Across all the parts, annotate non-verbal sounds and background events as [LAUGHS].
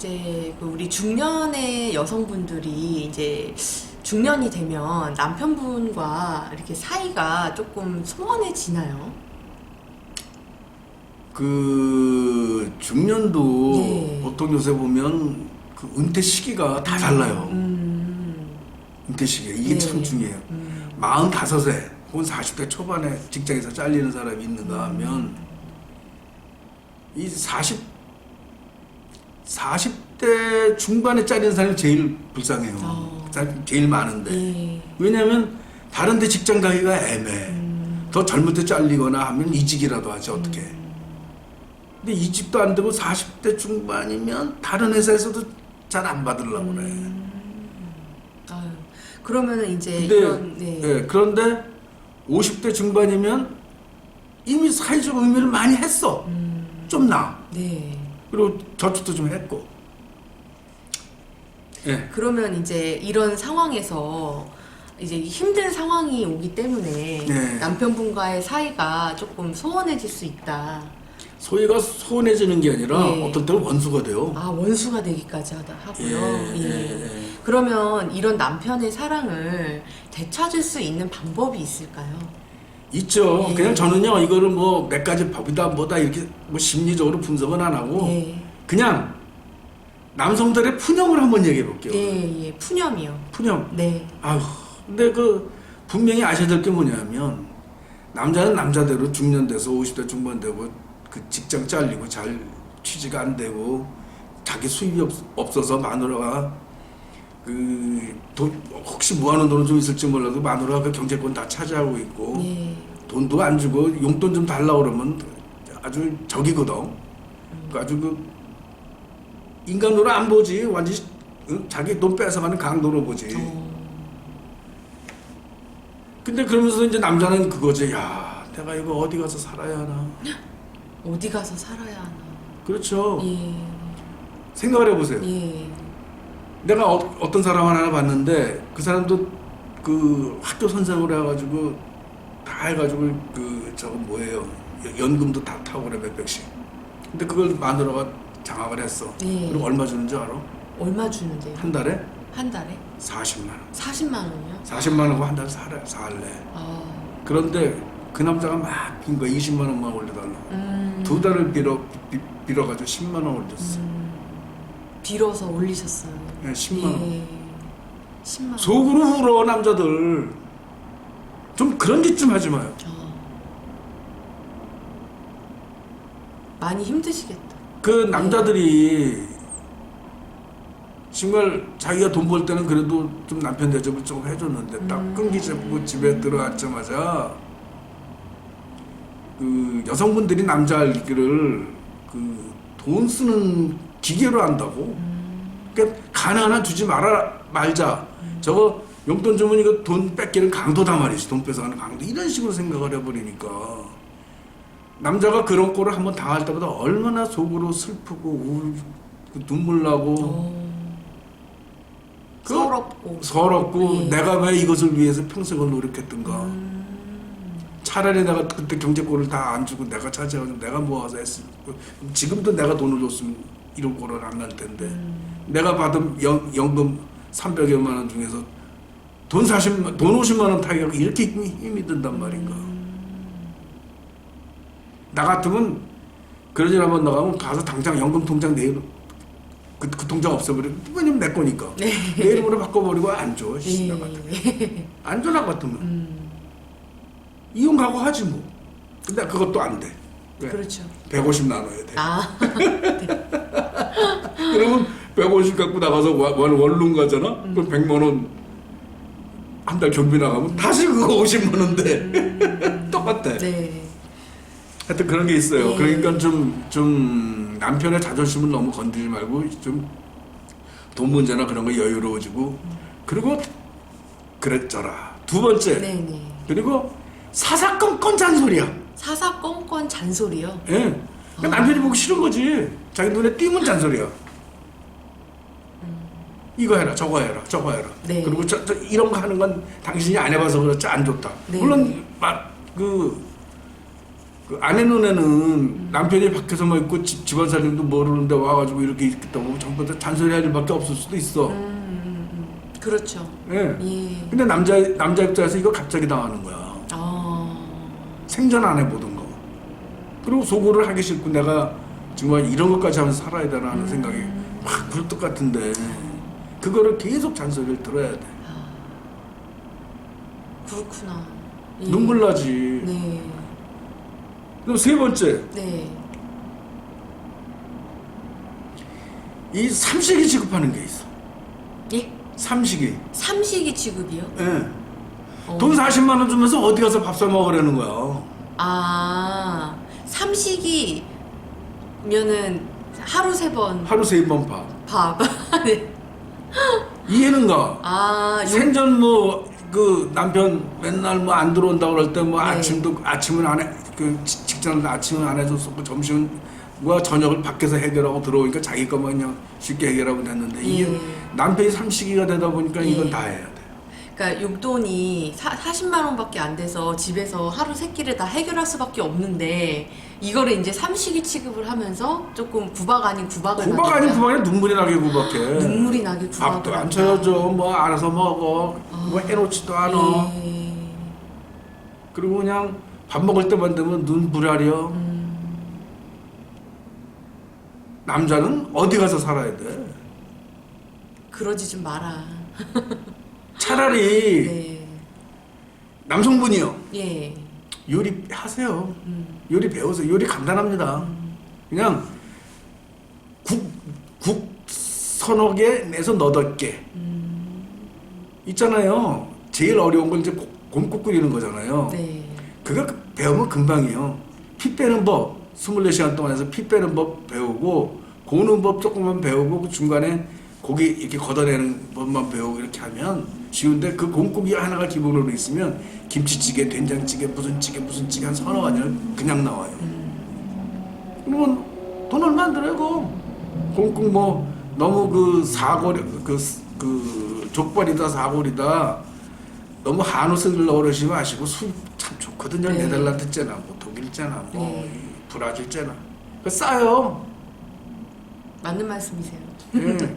이제 그 우리 중년의 여성분들이 이제 중년이 되면 남편분과 이렇게 사이가 조금 소원해지나요? 그 중년도 네. 보통 요새 보면 그 은퇴 시기가 다 달라요. 음, 은퇴 시기 이게 네. 참 중요해요. 음, 45세 혹은 40대 초반에 직장에서 잘리는 사람이 있는가 하면 이 40, 40대 중반에 잘리는 사람이 제일 불쌍해요. 어. 자- 제일 많은데. 예. 왜냐하면 다른 데 직장 가기가 애매해. 음, 더 젊을 때 잘리거나 하면 이직이라도 하지 어떻게. 근데 이직도 안 되고 40대 중반이면 다른 회사에서도 잘 안 받으려고 그래. 아유, 그러면은 이제 근데 이런 네. 예, 그런데 50대 중반이면 이미 사회적 의미를 많이 했어. 음, 좀 나. 네. 그리고 저축도 좀 했고. 예. 그러면 이제 이런 상황에서 이제 힘든 상황이 오기 때문에 네. 남편분과의 사이가 조금 소원해질 수 있다. 소위가 소원해지는 게 아니라 예. 어떤 때는 원수가 돼요. 아 원수가 되기까지 하다 하고요. 예, 예. 예, 예. 그러면 이런 남편의 사랑을 되찾을 수 있는 방법이 있을까요? 있죠. 예. 그냥 저는요, 이거를 뭐 몇 가지 법이다 뭐다 이렇게 뭐 심리적으로 분석은 안 하고 예. 그냥 남성들의 푸념을 한번 얘기해 볼게요. 예, 예. 푸념이요. 푸념. 네. 아휴, 근데 그 분명히 아셔야 될 게 뭐냐면 남자는 남자대로 중년 돼서 50대 중반 되고 그 직장 잘리고 잘 취지가 안 되고 자기 수입이 없, 없어서 마누라가 그 돈, 혹시 모아놓은 돈은 좀 있을지 몰라도 마누라가 그 경제권 다 차지하고 있고 예. 돈도 안 주고 용돈 좀 달라 그러면 아주 적이거든. 그 아주 그 인간으로 안 보지 완전 히 응? 자기 돈 뺏어가는 강도로 보지. 어, 근데 그러면서 이제 남자는 그거지. 야, 내가 이거 어디 가서 살아야 하나. [GASPS] 어디 가서 살아야 하나. 그렇죠. 예. 생각을 해보세요. 예. 내가 어, 떤 사람 하나 봤는데 그 사람도 그 학교 선생으로 해가지고 다 해가지고 그 저거 뭐예요. 연금도 다 타고 그래 몇 백씩. 근데 그걸 마누라가 장악을 했어. 예. 그럼 얼마 주는지 알아? 얼마 주는데요? 한 달에 한 달에? 40만 원. 40만 원이요? 40만 원고 한 달 살래. 살래. 아. 그런데 그 남자가 막 빈 거야. 20만 원만 올려달라고. 음. 두 달을 빌어 비, 빌어가지고 10만 원 올렸어. 음. 빌어서 올리셨어요. 예, 10만 원. 예. 10만 원. 속으로 울어 남자들. 좀 그런 짓 좀 하지 마요. 아. 많이 힘드시겠다. 그 남자들이 정말 자기가 돈 벌 때는 그래도 좀 남편 대접을 좀 해줬는데 딱 음. 끈기 잡고 집에 들어왔자마자 그 여성분들이 남자를 그 돈 쓰는 기계로 한다고. 그러니까 가능한 한 주지 말아 말자. 저거 용돈 주면 이거 돈 뺏기는 강도다 말이지. 돈 뺏어가는 강도. 이런 식으로 생각을 해버리니까 남자가 그런 꼴을 한번 당할 때보다 얼마나 속으로 슬프고 울, 그 눈물 나고 어. 그- 서럽고. 서럽고 네. 내가 왜 이것을 위해서 평생을 노력했던가. 음. 차라리 내가 그때 경제권을 다 안 주고 내가 차지하고 내가 모아서 했을 거. 지금도 내가 돈을 줬으면 이런 꼴은 안 날 텐데 음. 내가 받은 연, 연금 300여만 원 중에서 돈 40만 돈 50만 원 타기가 이렇게 힘이, 힘이 든단 말인가 나 같으면 그런 일 한번 나가면 가서 당장 연금 통장 내 이름 그, 그 통장 없애버리고 왜냐면 내 거니까 네. 내 이름으로 바꿔버리고 안줘 씨, 나 같으면 예. 안줘나 같으면 음. 이혼 가고 하지 뭐. 근데 그것도 안 돼. 왜? 그렇죠. 150 나눠야 돼. 아. [LAUGHS] 그러면 150 갖고 나가서 원, 원- 원룸 가잖아? 그럼 100만 원 한 달 경비 나가면 다시 그거 50만 원 돼. 똑같아. 네. 하여튼 그런 게 있어요. 예. 그러니까 좀, 좀 남편의 자존심을 너무 건드리지 말고 좀 돈 문제나 그런 거 여유로워지고 그리고 그랬더라. 두 번째. 네 네. 그리고 사사건건 잔소리야. 사사건건 잔소리요. 예. 그러니까 남편이 보기 싫은 거지. 자기 눈에 띄면 잔소리야. 이거 해라, 저거 해라, 저거 해라. 네. 그리고 저, 저 이런 거 하는 건 당신이 안 해봐서 그렇지 안 좋다. 네. 물론 막그 그 아내 눈에는 남편이 밖에서만 있고 집, 집안 살림도 모르는데 와가지고 이렇게 있겠다고 전부 다 잔소리할 일밖에 없을 수도 있어. 음, 음, 음. 그렇죠. 예. 예. 근데 남자 남자 입장에서 이거 갑자기 당하는 거야. 아, 생전 안 해보던 거. 그리고 소고를 하기 싫고 내가 정말 이런 것까지 하면서 살아야 되나 음. 하는 생각이 확 굴뚝 같은데 그거를 계속 잔소리를 들어야 돼. 그렇구나. 예. 눈물 나지. 네. 그럼 세 번째 네. 이 삼식이 지급하는 게 있어. 예? 삼식이. 삼식이 취급이요? 예. 어. 돈 40만 원 주면서 어디 가서 밥 사 먹으라는 거야. 아, 삼식이면은 하루 세번 하루 세 번 밥. 밥. [LAUGHS] 네. 이해는 가. 아, 요, 생전 뭐 그 남편 맨날 뭐 안 들어온다 그럴 때 뭐 네. 아침도 아침은 안 해. 그 직- 직장을 아침은 안 해줬었고 점심과 저녁을 밖에서 해결하고 들어오니까 자기 것만 그냥 쉽게 해결하고 됐는데 이게 예. 남편이 삼식이가 되다 보니까 이건 예. 다 해야 돼. 그러니까 용돈이 사, 40만 원밖에 안 돼서 집에서 하루 세 끼를 다 해결할 수밖에 없는데 이거를 이제 삼식이 취급을 하면서 조금 구박 아닌 구박을 구박 아닌. 구박에 눈물이 나게 구박해. 눈물이 나게 구박을 밥도 안. 쳐줘. 뭐 알아서 먹어. 뭐 아. 해놓지도 않아. 예. 그리고 그냥 밥 먹을 때만 되면 눈 부라려. 음. 남자는 어디 가서 살아야 돼? 그러지 좀 마라. [LAUGHS] 차라리 네. 남성분이요. 예. 요리 하세요. 음. 요리 배우세요. 요리 간단합니다. 그냥 국, 국 서너 개 내서 너덟 개. 음. 있잖아요. 제일 어려운 건 이제 고- 곰국 끓이는 거잖아요. 네. 그거 배우면 금방이에요. 피 빼는 법 24시간 동안 해서 피 빼는 법 배우고 고는 법 조금만 배우고 그 중간에 고기 이렇게 걷어내는 법만 배우고 이렇게 하면 쉬운데 그 곰국이 하나가 기본으로 있으면 김치찌개, 된장찌개, 무슨 찌개, 무슨 찌개 한 서너 가지를 그냥 나와요. 그러면 돈 얼마 안 들어요, 그거. 곰국 뭐 너무 그 사거리 그, 그 족발이다 사골이다 너무 한우 쓰려고 그러지 마시고 술 참 좋거든요. 네. 네덜란드째나 뭐 독일째나 뭐 네. 이 브라질째나 그 싸요. 맞는 말씀이세요. 예.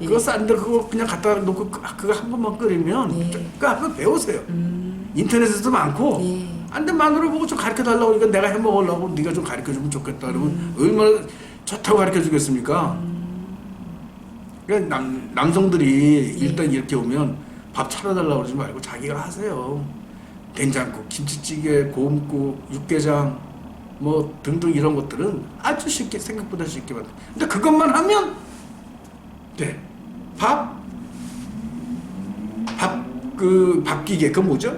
예. 그거 싼데 그거 그냥 갖다 놓고 그- 그거 한 번만 끓이면 네. 그거 한번 배우세요. 음. 인터넷에도 많고 네. 안돼 마누라 보고 좀 가르쳐 달라고 그러니까 내가 해 먹으려고 네가 좀 가르쳐 주면 좋겠다 그러면 음. 얼마나 좋다고 가르쳐 주겠습니까? 그러니까 남 남성들이 예. 일단 이렇게 오면 밥 차려달라고 그러지 말고 자기가 하세요. 된장국, 김치찌개, 고음국, 육개장 뭐 등등 이런 것들은 아주 쉽게 생각보다 쉽게 만들. 근데 그것만 하면 돼. 밥, 밥 그 밥기계 그 뭐죠?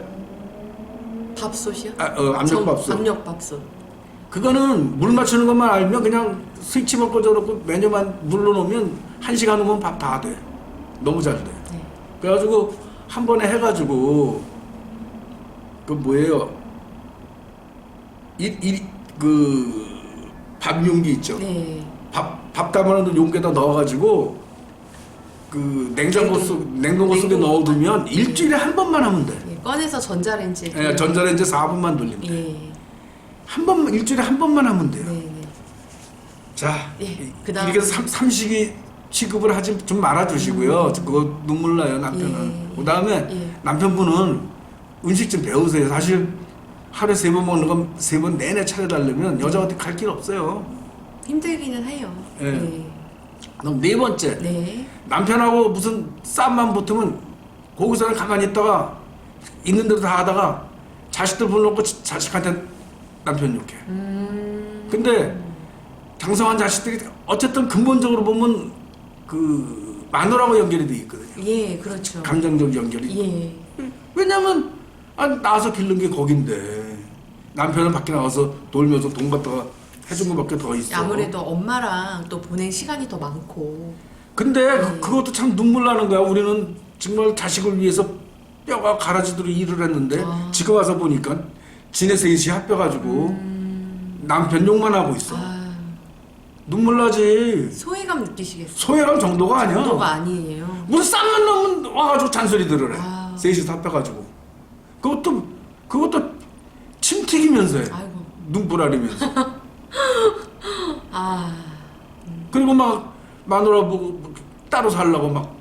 밥솥이요? 아, 어, 압력밥솥. 정- 압력밥솥. 그거는 물 맞추는 것만 알면 그냥 스위치만 꽂아놓고 메뉴만 눌러놓으면 한 시간 후면 밥 다 돼. 너무 잘 돼. 네. 그래가지고 한 번에 해가지고 그 뭐예요? 이이그 용기 있죠. 네. 밥, 밥 담아놓은 용기에다 넣어가지고 그 냉장고. 속 냉동고 속에 냉동. 넣어두면 일주일에 한 번만 하면 돼. 예, 꺼내서 전자레인지에. 예, 전자레인지 4분만 돌리면 돼. 예. 한 번만 일주일에 한 번만 하면 돼요. 네. 네. 자, 예, 이- 그다음- 이렇게 삼, 삼식이 취급을 하지 좀 말아주시고요. 그거 눈물 나요 남편은. 음. 예. 그다음에 예. 남편분은 음식 좀 배우세요. 사실 하루에 세 번 먹는 건 세 번 내내 차려달라면 여자 어디 갈길 없어요. 힘들기는 해요. 예. 네. 그럼 네 번째 네. 남편하고 무슨 싸움만 붙으면 거기서는 가만히 있다가 있는 대로 다 하다가 자식들 불러놓고 자- 자식한테 남편 욕해. 음. 근데 장성한 자식들이 어쨌든 근본적으로 보면 그 마누라하고 연결이 돼 있거든요. 예, 그렇죠. 감정적 연결이. 예. 왜냐면 아, 나와서 기른 게 거긴데 남편은 밖에 나가서 놀면서 돈 갖다가 해준 것밖에 더 있어. 아무래도 엄마랑 또 보낸 시간이 더 많고. 근데 그, 네. 그것도 참 눈물 나는 거야. 우리는 정말 자식을 위해서 뼈가 가라지도록 일을 했는데 아. 지금 와서 보니까 지네 셋이 합혀가지고 남편 욕만 하고 있어. 음. 아, 눈물 나지. 소외감 느끼시겠어요. 소외감 정도가 아니야. 정도가 아니에요. 무슨 쌈만 넣으면 와가지고 잔소리 들으래. 아. 셋이서 합해가지고. 그것도, 그것도 침 튀기면서 해. 아이고. 눈부라리면서 [LAUGHS] 아, 그리고 막 마누라 보고 따로 살라고 막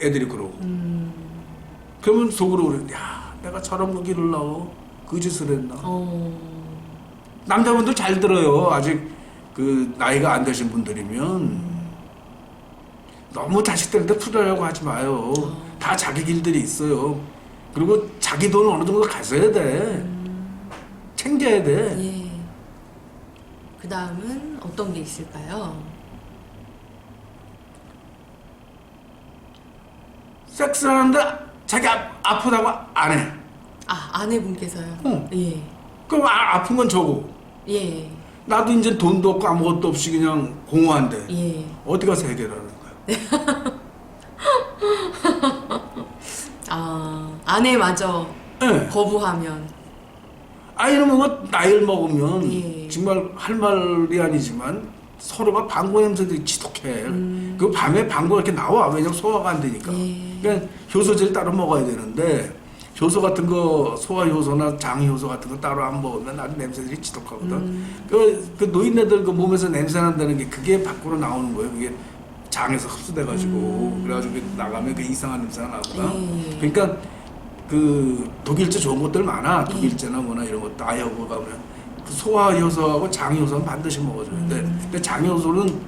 애들이 그러고. 음, 그러면 속으로 그래. 야 내가 저런 거 기르려고 그 짓을 했나? 어, 남자분들 잘 들어요. 아직 그 나이가 안 되신 분들이면. 너무 자식들한테 풀으려고 하지 마요. 다 자기 길들이 있어요. 그리고 자기 돈 어느 정도 가져야 돼. 챙겨야 돼. 예. 그 다음은 어떤 게 있을까요? 섹스를 하는데 자기 아, 아프다고 안 해. 아, 아내분께서요? 어. 예. 그럼 아, 아픈 건 저고. 예. 나도 이제 돈도 없고 아무것도 없이 그냥 공허한데 예. 어디 가서 해결하는 거야? [LAUGHS] 아, 아내마저 예. 거부하면. 아이는 뭐 나이를 먹으면 예. 정말 할 말이 아니지만 서로가 방구 냄새들이 지독해. 그 밤에 방구가 이렇게 나와. 왜냐면 소화가 안 되니까. 예. 그러니까 효소제를 따로 먹어야 되는데 효소 같은 거 소화 효소나 장 효소 같은 거 따로 안 먹으면 아주 냄새들이 지독하거든. 그, 그 노인네들 그 몸에서 냄새 난다는 게 그게 밖으로 나오는 거예요. 그게 장에서 흡수돼 가지고 그래가지고 그게 나가면 그 이상한 냄새가 나거든. 예. 그러니까 그 독일제 좋은 것들 많아. 독일제나 뭐나 이런 것도 아여고 가면 그 소화 효소하고 장 효소는 반드시 먹어줘야 돼. 근데 장 효소는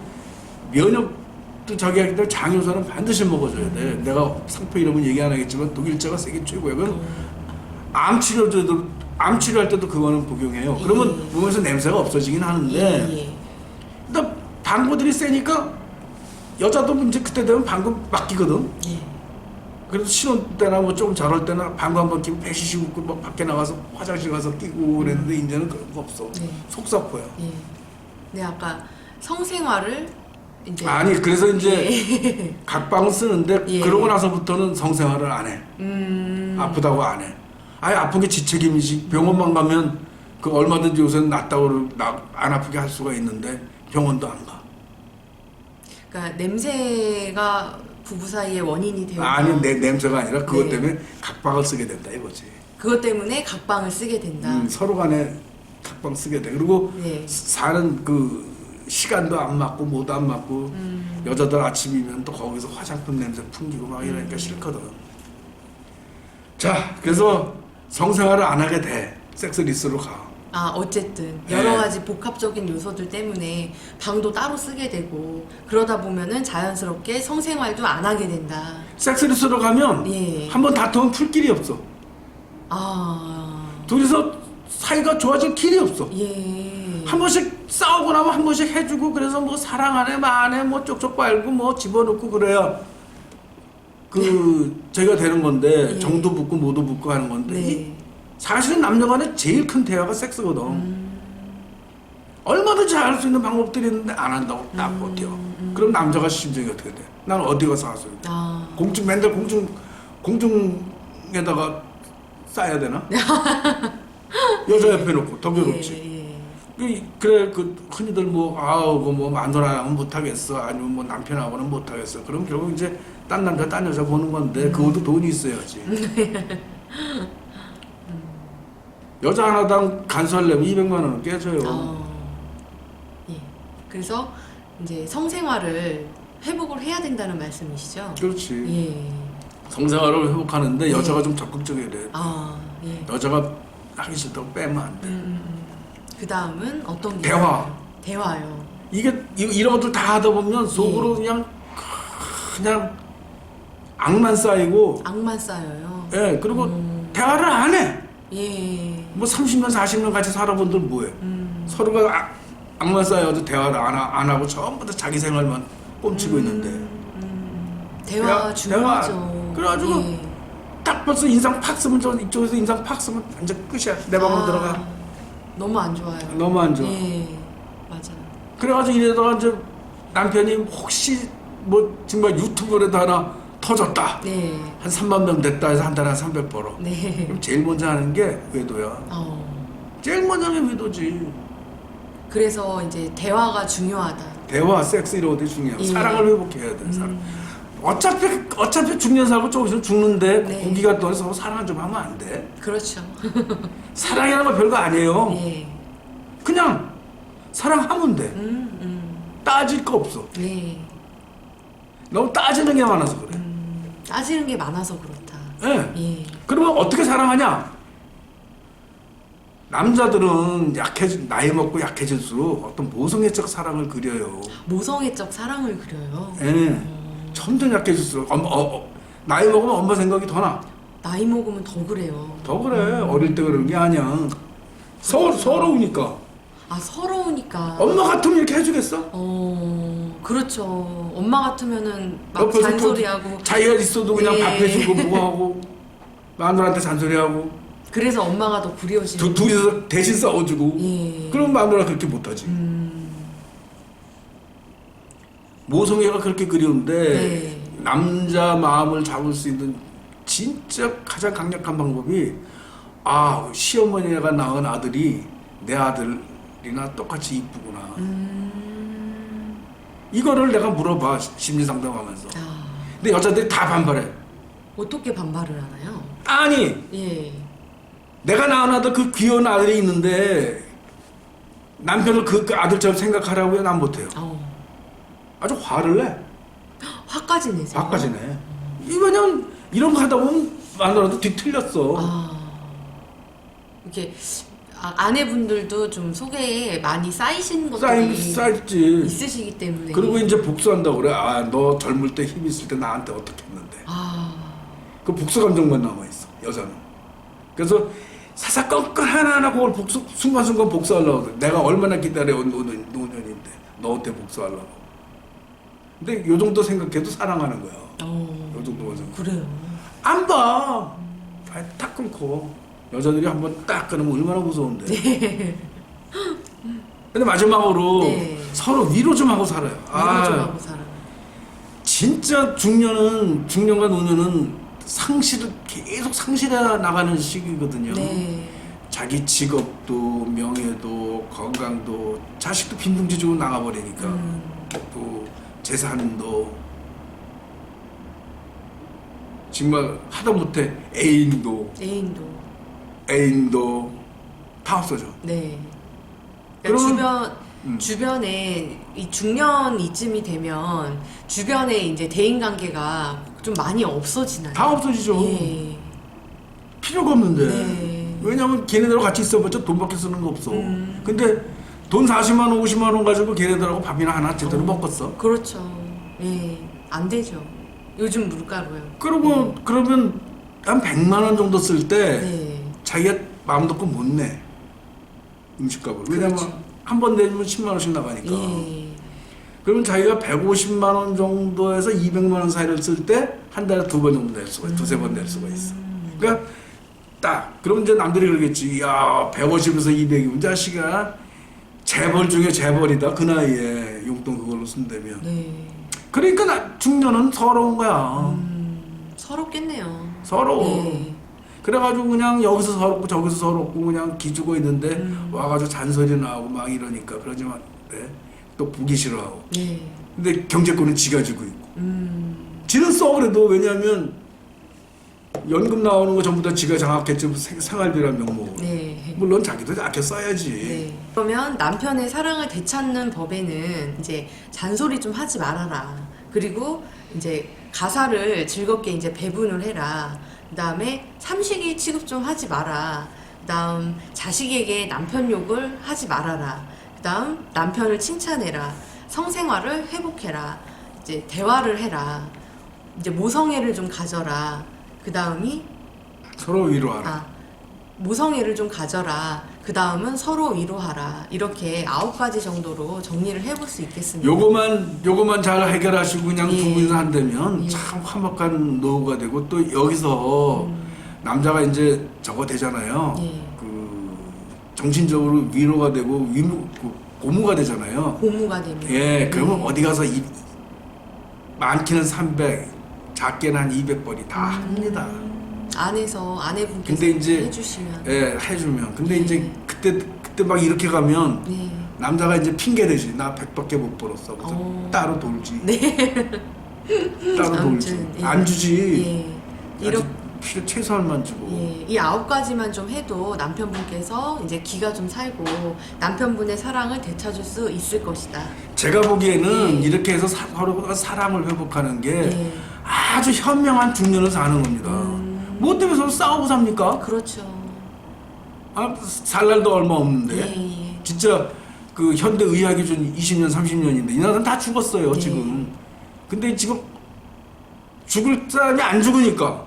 면역 도 저기 하기 때문에 장 효소는 반드시 먹어줘야 돼. 내가 상표 이름은 얘기 안 하겠지만 독일제가 세계 최고야. 그건 암 치료제도 암 치료할 때도 그거는 복용해요. 그러면 예. 몸에서 냄새가 없어지긴 하는데 예. 예. 근데 방구들이 세니까 여자도 이제 그때 되면 방구 맡기거든. 예. 그래도 신혼 때나 뭐좀 저럴 때나 방구 한 번 끼고 배시시 웃고 막 밖에 나가서 화장실 가서 끼고 그랬는데 이제는 그런 거 없어. 네. 속사포야. 예. 네, 아까 성생활을 이제 아니 그래서 이제 예. [LAUGHS] 각방을 쓰는데 예. 그러고 나서부터는 성생활을 안 해. 음. 아프다고 안 해. 아예 아픈 게 지 책임이지. 병원만 가면 그 얼마든지 요새는 낫다고 나- 안 아프게 할 수가 있는데 병원도 안 가. 그러니까 냄새가 부부 사이의 원인이 되고 아니 내 냄새가 아니라 그것 네. 때문에 각방을 쓰게 된다 이거지. 그것 때문에 각방을 쓰게 된다. 음, 서로 간에 각방 쓰게 돼. 그리고 네. 사는 그 시간도 안 맞고 뭐도 안 맞고 음. 여자들 아침이면 또 거기서 화장품 냄새 풍기고 막 음. 이러니까 싫거든. 자, 그래서 성생활을 안 하게 돼. 섹스 리스로 가. 아 어쨌든 네. 여러 가지 복합적인 요소들 때문에 방도 따로 쓰게 되고 그러다 보면은 자연스럽게 성생활도 안 하게 된다. 섹스 리스로 가면 예. 한번 다투면 풀 길이 없어. 아 둘이서 사이가 좋아질 길이 없어. 예. 한 번씩 싸우고 나면 한 번씩 해주고 그래서 뭐 사랑하네 마네 뭐 쪽쪽 빨고 뭐 집어넣고 그래야 그 저희가 되는 건데 예. 정도 붙고 모도 붙고 하는 건데 이 네. 사실은 남녀간의 제일 큰 대화가 섹스거든. 음. 얼마든지 할 수 있는 방법들이 있는데 안 한다고 딱 음. 버텨. 그럼 남자가 심정이 어떻게 돼? 난 어디 가서 하소요? 아 공중 맨날 공중 공중에다가 싸야 되나? [LAUGHS] 여자 옆에 놓고 더 괴롭지. 예, 예. 그- 그래 그 흔히들 뭐 아우 그뭐 마누라랑은 못하겠어 아니면 뭐 남편하고는 못하겠어 그럼 결국 이제 딴 남자 딴 여자 보는 건데 그것도 돈이 있어야지 여자 하나당 간수하려면 200만 원은 깨져요 어, 예. 그래서 이제 성생활을 회복을 해야 된다는 말씀이시죠? 그렇지 예. 성생활을 회복하는데 네. 여자가 좀 적극적이어야 돼 아 예. 여자가 하기 싫다고 빼면 안돼 그 다음은 어떤 게 대화. 대화요. 이게 이- 이런 것들 다 하다 보면 속으로 예. 그냥 그냥 악만 쌓이고 악만 쌓여요. 예 그리고 음. 대화를 안해 예. 뭐 30년 40년 같이 살아본 들 뭐해 음. 서로가 악, 악만 쌓여도 대화를 안, 하, 안 하 고 전부 다 자기 생활만 꼼치고 있는데 대화 대화, 중요하죠. 대화. 그래가지고 예. 딱 벌써 인상 팍 쓰면 저 이쪽에서 인상 팍 쓰면 완전 끝이야 내 방으로 아, 들어가 너무 안 좋아요. 너무 안 좋아 예. 맞아요. 그래가지고 이러다가 이제 남편이 혹시 뭐 정말 유튜브라도 하나 터졌다 네. 한 3만 명 됐다 해서 한 달에 한 300 벌어 네. 그럼 제일 먼저 하는 게 외도야 어. 제일 먼저 하는 게 외도지 그래서 이제 대화가 중요하다. 대화 섹스 이런 것들이 중요해 예. 사랑을 회복해야 돼 사랑 어차피 어차피 죽는 살고 조금 있으면 죽는데 네. 공기가 떠서 서로 사랑 좀 하면 안 돼. 그렇죠. [LAUGHS] 사랑이라는 거 별거 아니에요. 예. 그냥 사랑하면 돼. 음, 음. 따질 거 없어. 네. 너무 따지는 게 많아서 그래. 음, 따지는 게 많아서 그렇다. 예. 예. 그러면 어떻게 사랑하냐? 남자들은 약해지 나이 먹고 약해질수록 어떤 모성애적 사랑을 그려요. 모성애적 사랑을 그려요. 예. 점점 약해질수록 엄마, 어, 어, 나이 먹으면 엄마 생각이 더 나. 나이 먹으면 더 그래요. 더 그래. 어릴 때 그러는 게 아니야. 서, 서러우니까. 아 서러우니까. 엄마 같으면 이렇게 해주겠어? 어 그렇죠. 엄마 같으면은 막 옆에서 잔소리하고 자기가 있어도 그냥 예. 밥 해주고 뭐하고 마누라한테 잔소리하고 그래서 엄마가 더. 두, 둘이서 대신 싸워주고 예. 그럼 마누라 그렇게 못하지 음, 모성애가 그렇게 그리운데 네. 남자 마음을 잡을 수 있는 진짜 가장 강력한 방법이 아 시어머니가 낳은 아들이 내 아들이나 똑같이 이쁘구나 음, 이거를 내가 물어봐 심리 상담하면서 아 근데 여자들이 다 반발해 어떻게 반발을 하나요? 아니 예. 내가 낳은 아들 그 귀여운 아들이 있는데 남편을 그, 그 아들처럼 생각하라고요? 난 못해요. 어 아주 화를 내. 화까지 내세요. 화까지 내. 이 왜냐면 이런 거 하다 보면 마누라도 뒤틀렸어. 아 이렇게 아, 아내분들도 좀 속에 많이 쌓이신 쌓인, 것들이 쌓였지. 있으시기 때문에. 그리고 이제 복수한다 고 그래. 아, 너 젊을 때 힘 있을 때 나한테 어떻게 했는데. 아 그 복수 감정만 남아 있어, 여자는. 그래서 사사건건 하나하나 그걸 복수, 순간순간 복수하려고 그래. 내가 얼마나 기다려 온 노년, 노년인데, 너한테 복수하려고. 근데 요 정도 생각해도 사랑하는 거야. 어, 요 생각. 그래요. 안 봐. 아예 딱 끊고. 여자들이 한번 딱 끊으면 얼마나 무서운데. 근데 마지막으로 네. 서로 위로 좀 하고 살아요. 위로 좀 하고 살아. 진짜 중년은 중년과 노년은 상실을 계속 상실해 나가는 시기거든요. 네. 자기 직업도 명예도 건강도 자식도 빈둥지주고 나가버리니까 음, 또 재산도 정말 하다 못해 애인도 애인도. 애인도 다 없어져. 네. 그러니까 주변 음. 주변에 이 중년 이쯤이 되면 주변에 이제 대인 관계가 좀 많이 없어지나요? 다 없어지죠. 예. 필요가 없는데. 네. 왜냐면 걔네들하고 같이 있어봤자 돈밖에 쓰는 거 없어. 음. 근데 돈 40만 원, 50만 원 가지고 걔네들하고 밥이나 하나 제대로 어. 먹었어. 그렇죠. 예. 안 되죠. 요즘 물가로요. 그리고 그러면 한 100만 원 정도 쓸 때 네. 자기가 마음 놓고 못 내. 음식값을. 왜냐면 그렇죠. 한번 내면 10만 원씩 나가니까. 예. 그러면 자기가 150만 원 정도에서 200만 원 사이를 쓸 때 한 달에 두 번 정도 낼 수가 있어. 두세 번 낼 수가 있어. 음. 그러니까 딱 그럼 이제 남들이 그러겠지. 야 150에서 200이면 자식아 재벌 중에 재벌이다. 그 나이에 용돈 그걸로 쓴다면. 네. 그러니까 나, 중년은 서러운 거야. 음, 서럽겠네요. 서러워. 예. 그래가지고 그냥 여기서 서럽고 저기서 서럽고 그냥 기죽어 있는데 음. 와가지고 잔소리 나고 막 이러니까 그러지만 네. 또 보기 싫어하고. 네. 근데 경제권은 지가 지고 있고. 음. 지는 써 그래도 왜냐하면 연금 나오는 거 전부 다 지가 장악했지 생- 생활비란 명목으로. 네. 물론 자기도 아껴 써야지. 네. 그러면 남편의 사랑을 되찾는 법에는 이제 잔소리 좀 하지 말아라. 그리고 이제 가사를 즐겁게 이제 배분을 해라. 그다음에 삼식이 취급 좀 하지 마라. 그다음 자식에게 남편 욕을 하지 말아라. 그다음 남편을 칭찬해라. 성생활을 회복해라. 이제 대화를 해라. 이제 모성애를 좀 가져라. 그다음이 서로 위로하라. 아, 모성애를 좀 가져라. 그 다음은 서로 위로하라. 이렇게 아홉 가지 정도로 정리를 해볼 수 있겠습니다. 요거만 요거만 잘 해결하시고 그냥 예. 두 분이서 한다면 예. 참 화목한 노후가 되고 또 여기서 남자가 이제 저거 되잖아요. 예. 그 정신적으로 위로가 되고 위무 그 고무가 되잖아요. 고무가 되면. 예, 그러면 네. 어디 가서 이, 많게는 300, 작게는 한 200번이 다 합니다. 안에서 아내분께서 근데 이제- 해주시면. 예, 해주면. 근데 네. 이제 그때 그때 막 이렇게 가면 네. 남자가 이제 핑계 대지. 나 100밖에 못 벌었어. 그래서 어. 따로 돌지. 네. [LAUGHS] 따로. 아무튼, 예. 안 주지. 예. 이렇게. 필요 최소한만 주고 예, 이 아홉 가지만 좀 해도 남편분께서 이제 기가 좀 살고 남편분의 사랑을 되찾을 수 있을 것이다. 제가 보기에는 예. 이렇게 해서 사- 서로가 사랑을 회복하는 게 예. 아주 현명한 중년을 사는 겁니다. 음. 뭐 때문에 서로 싸우고 삽니까? 그렇죠. 아, 살 날도 얼마 없는데 예, 예. 진짜 그 현대 의학이 준 20년 30년인데 이 나라는 다 죽었어요 네. 지금. 근데 지금 죽을 사람이 안 죽으니까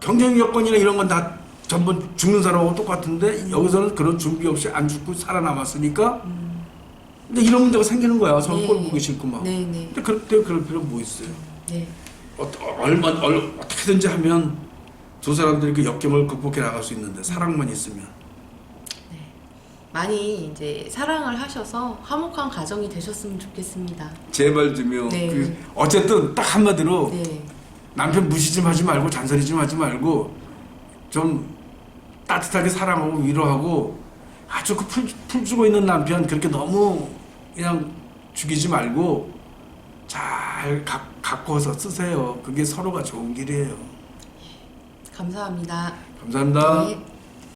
경쟁 여건이나 이런 건 다 전부 죽는 사람하고 똑같은데 여기서는 그런 준비 없이 안 죽고 살아남았으니까 근데 이런 문제가 생기는 거야 서로 네. 꼴 보기 싫고 막. 네, 네. 근데 그럴 때 그럴 필요 뭐 있어요? 네. 어, 얼마 얼, 어떻게든지 하면 두 사람들이 그 역경을 극복해 나갈 수 있는데 사랑만 있으면 많이 이제 사랑을 하셔서 화목한 가정이 되셨으면 좋겠습니다. 제발 좀요. 네. 그 어쨌든 딱 한마디로 네. 남편 무시 좀 하지 말고 잔소리 좀 하지 말고 좀 따뜻하게 사랑하고 위로하고 아주 그 풀, 풀주고 있는 남편 그렇게 너무 그냥 죽이지 말고 잘 가, 가꿔서 쓰세요. 그게 서로가 좋은 길이에요. 감사합니다. 감사합니다. 네.